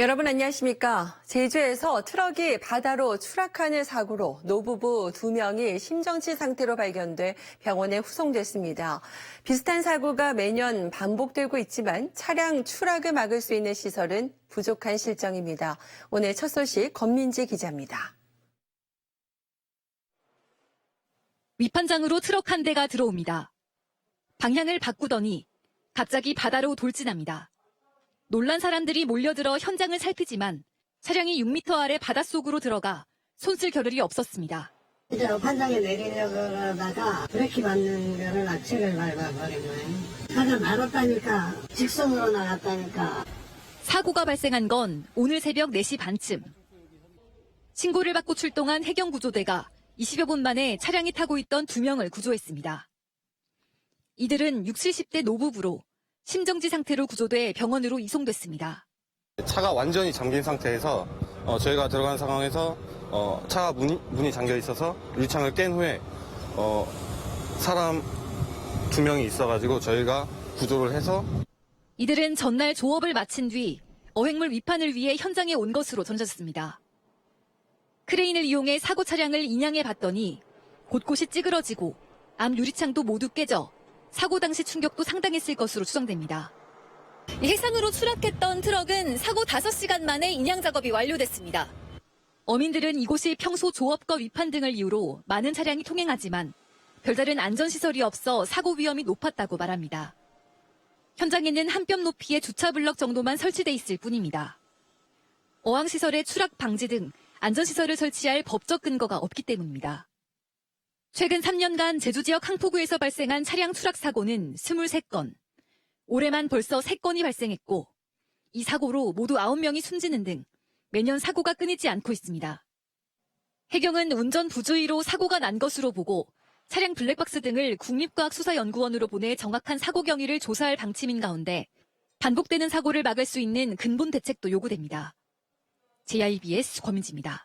여러분 안녕하십니까? 제주에서 트럭이 바다로 추락하는 사고로 노부부 두 명이 심정지 상태로 발견돼 병원에 후송됐습니다. 비슷한 사고가 매년 반복되고 있지만 차량 추락을 막을 수 있는 시설은 부족한 실정입니다. 오늘 첫 소식 권민지 기자입니다. 위판장으로 트럭 한 대가 들어옵니다. 방향을 바꾸더니 갑자기 바다로 돌진합니다. 놀란 사람들이 몰려들어 현장을 살피지만 차량이 6m 아래 바닷속으로 들어가 손쓸 겨를이 없었습니다. 이제 판장에 내리려고 그러다가 브레이크 받는 거를 악셀을 밟아버린 거예요. 차가 말았다니까 직선으로 나갔다니까 사고가 발생한 건 오늘 새벽 4시 반쯤. 신고를 받고 출동한 해경구조대가 20여 분 만에 차량이 타고 있던 두 명을 구조했습니다. 이들은 60, 70대 노부부로 심정지 상태로 구조돼 병원으로 이송됐습니다. 차가 완전히 잠긴 상태에서 어, 저희가 들어간 상황에서 어, 차가 문이, 문이 잠겨 있어서 유리창을 깬 후에 어, 사람 두 명이 있어가지고 저희가 구조를 해서 이들은 전날 조업을 마친 뒤 어획물 위판을 위해 현장에 온 것으로 전해졌습니다. 크레인을 이용해 사고 차량을 인양해 봤더니 곳곳이 찌그러지고 앞 유리창도 모두 깨져 사고 당시 충격도 상당했을 것으로 추정됩니다. 해상으로 추락했던 트럭은 사고 5시간 만에 인양 작업이 완료됐습니다. 어민들은 이곳이 평소 조업과 위판 등을 이유로 많은 차량이 통행하지만 별다른 안전시설이 없어 사고 위험이 높았다고 말합니다. 현장에는 한 뼘 높이의 주차 블럭 정도만 설치돼 있을 뿐입니다. 어항시설의 추락 방지 등 안전시설을 설치할 법적 근거가 없기 때문입니다. 최근 3년간 제주 지역 항포구에서 발생한 차량 추락 사고는 23건, 올해만 벌써 3건이 발생했고, 이 사고로 모두 9명이 숨지는 등 매년 사고가 끊이지 않고 있습니다. 해경은 운전 부주의로 사고가 난 것으로 보고 차량 블랙박스 등을 국립과학수사연구원으로 보내 정확한 사고 경위를 조사할 방침인 가운데 반복되는 사고를 막을 수 있는 근본 대책도 요구됩니다. JIBS 권민지입니다.